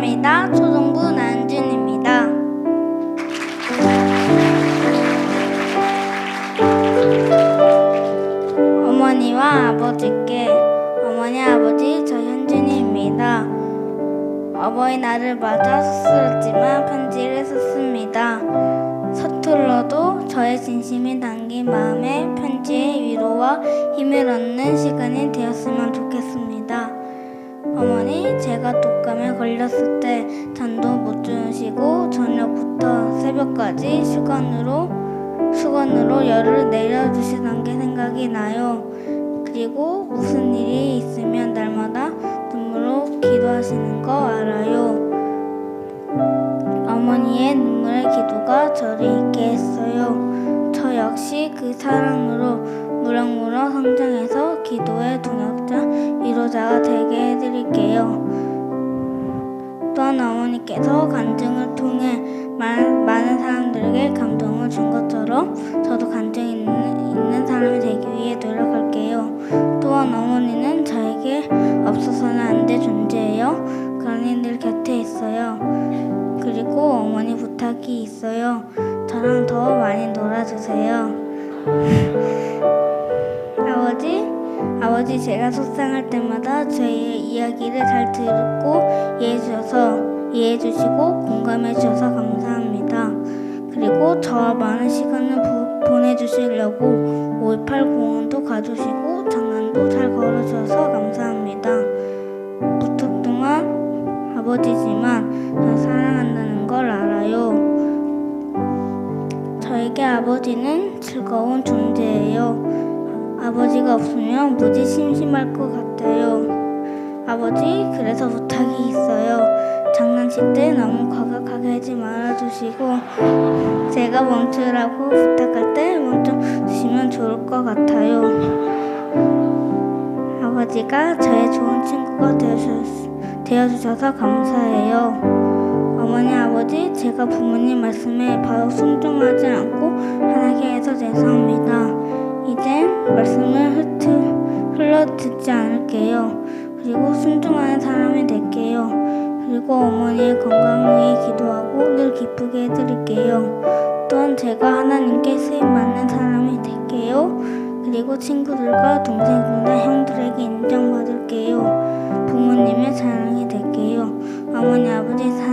안녕합니다. 초등부 나은준입니다. 어머니와 아버지께 어머니 아버지 저 현준이입니다. 어버이날을 맞아 쑥스럽지만 편지를 썼습니다. 서툴러도 저의 진심이 담긴 마음에 편지의 위로와 힘을 얻는 시간이 되었으면 좋겠습니다. 걸렸을 때 잠도 못 주무시고 저녁부터 새벽까지 수건으로 수건으로 열을 내려주시던 게 생각이 나요. 그리고 무슨 일이 있으면 날마다 눈물로 기도하시는 거 알아요. 어머니의 눈물의 기도가 저를 있게 했어요. 저 역시 그 사랑으로 무럭무럭 성장해서 기도의 동역자, 위로자가 되게 해드릴게요. 또한 어머니께서 간증을 통해 많은, 사람들에게 감동을 준 것처럼 저도 간증 있는, 있는 사람이 되기 위해 노력할게요. 또한 어머니는 저에게 없어서는 안 될 존재예요. 그러니 늘 곁에 있어요. 그리고 어머니 부탁이 있어요. 저랑 더 많이 놀아주세요. 아버지, 제가 속상할 때마다 저의 이야기를 잘 듣고 이해해 주셔서 이해해 주시고 공감해 주셔서 감사합니다. 그리고 저와 많은 시간을 보, 보내주시려고 5.18 공원도 가주시고 장난도 잘 걸어주셔서 감사합니다. 무뚝뚝한 아버지지만 저 사랑한다는 걸 알아요. 저에게 아버지는 즐거운 존재예요. 아버지가 없으면 무지 심심할 것 같아요. 아버지, 그래서 부탁이 있어요. 장난칠 때 너무 과격하게 하지 말아주시고, 제가 멈추라고 부탁할 때 멈춰 주시면 좋을 것 같아요. 아버지가 저의 좋은 친구가 되어주셔서, 감사해요. 어머니, 아버지, 제가 부모님 말씀에 바로 순종하지 않고 하나게 해서 죄송합니다. 이젠 말씀을 흩, 흘러 듣지 않을게요. 그리고 순종하는 사람이 될게요. 그리고 어머니의 건강을 위해 기도하고 늘 기쁘게 해드릴게요. 또한 제가 하나님께 쓰임 받는 사람이 될게요. 그리고 친구들과 동생들과 형들에게 인정받을게요. 부모님의 사랑이 될게요. 어머니, 아버지 사랑합니다.